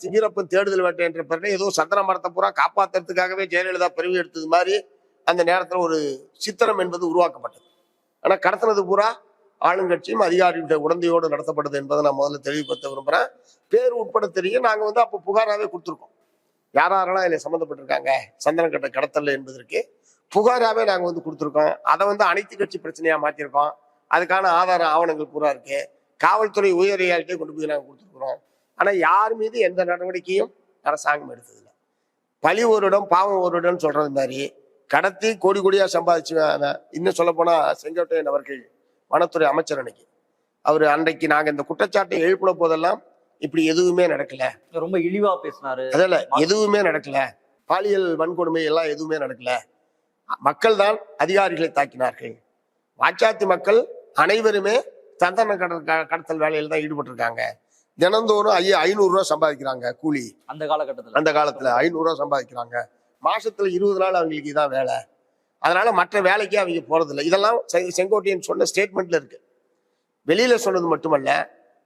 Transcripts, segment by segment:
வீரப்பன் தேடுதல் வேட்டை என்ற பேரில் ஏதோ சந்தன மரத்தை பூரா காப்பாத்துறதுக்காகவே ஜெயலலிதா பிரிவு எடுத்தது மாதிரி அந்த நேரத்தில் ஒரு சித்திரம் என்பது உருவாக்கப்பட்டது. ஆனா கடத்தினது பூரா ஆளுங்கட்சியும் அதிகாரிகளுடைய உடந்தையோடு நடத்தப்பட்டது என்பதை நான் முதல்ல தெளிவுபடுத்த விரும்புகிறேன் பேர் உட்பட தெரியும். நாங்கள் வந்து அப்போ புகாராவே கொடுத்துருக்கோம். யார் யாரெல்லாம் இதில் சம்மந்தப்பட்டிருக்காங்க? சந்தன கட்ட கடத்தல் என்பதற்கு புகாராவே நாங்கள் வந்து கொடுத்துருக்கோம். அதை வந்து அனைத்து கட்சி பிரச்சனையாக மாற்றியிருக்கோம் அதுக்கான ஆதார ஆவணங்கள் பூரா இருக்குது காவல்துறை உயரதிகாரிகிட்டே கொண்டு போய் நாங்கள் கொடுத்துருக்குறோம். ஆனா யார் மீது எந்த நடவடிக்கையும் அரசாங்கம் எடுத்ததில்லை. பழி ஒரு இடம் பாவம் ஒரு இடம் சொல்றது மாதிரி கடத்தி கோடி கோடியா சம்பாதிச்சு இன்னும் சொல்ல போனா செங்கோட்டையன் அவர்கள் வனத்துறை அமைச்சர் அன்னைக்கு. அவர் அன்றைக்கு நாங்க இந்த குற்றச்சாட்டை எழுப்பின போதெல்லாம் இப்படி எதுவுமே நடக்கல. ரொம்ப இழிவா பேசினாரு. அதில் எதுவுமே நடக்கல. பாலியல் வன்கொடுமை எல்லாம் எதுவுமே நடக்கல. மக்கள் தான் அதிகாரிகளை தாக்கினார்கள். வாச்சாத்தி மக்கள் அனைவருமே சந்தன கடத்தல் வேலையில் தான் ஈடுபட்டிருக்காங்க. தினந்தோறும் ஐயா ஐநூறு ரூபா சம்பாதிக்கிறாங்க கூலி. அந்த காலகட்டத்துல. அந்த காலத்துல ஐநூறு ரூபா சம்பாதிக்கிறாங்க. மாசத்துல இருபது நாள் அவங்களுக்கு இதான் வேலை. அதனால மற்ற வேலைக்கு அவங்க போறதில்லை. இதெல்லாம் செங்கோட்டையன் சொன்ன ஸ்டேட்மெண்ட்ல இருக்கு. வெளியில சொன்னது மட்டுமல்ல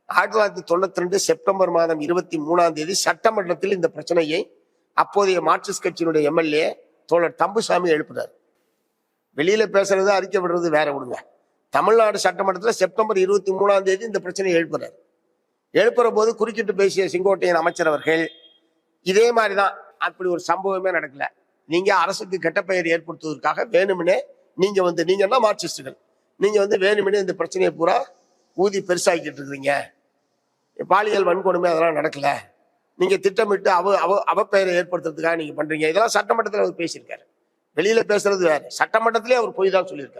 ஆயிரத்தி தொள்ளாயிரத்தி தொண்ணூத்தி ரெண்டு செப்டம்பர் மாதம் இருபத்தி மூணாம் தேதி சட்டமன்றத்தில் இந்த பிரச்சனையை அப்போதைய மார்க்சிஸ்ட் கட்சியினுடைய எம்எல்ஏ தோழர் தம்புசாமி எழுப்பினார். வெளியில பேசுறது அறிக்கை விடுறது வேற விடுங்க தமிழ்நாடு சட்டமன்றத்தில் செப்டம்பர் இருபத்தி மூணாம் தேதி இந்த பிரச்சனையை எழுப்புறாரு எழுப்புற போது குறுக்கிட்டு பேசிய செங்கோட்டையன் அமைச்சர் அவர்கள் இதே மாதிரிதான் அப்படி ஒரு சம்பவமே நடக்கல. நீங்க அரசுக்கு கெட்ட பெயர் ஏற்படுத்துவதற்காக வேணும்னே நீங்க வந்து நீங்க என்ன மார்க்சிஸ்டுகள்? நீங்க வந்து வேணும்னே இந்த பிரச்சனையை பூரா ஊதி பெருசாக்கிட்டு இருக்கிறீங்க. பாலியல் வன்கொடுமை அதெல்லாம் நடக்கல. நீங்க திட்டமிட்டு அவ அவ அவப்பெயரை ஏற்படுத்துறதுக்காக நீங்க பண்றீங்க. இதெல்லாம் சட்டமன்றத்தில் அவர் பேசியிருக்காரு. வெளியில பேசுறது வேற. சட்டமன்றத்திலே அவர் போய் தான் சொல்லியிருக்காரு.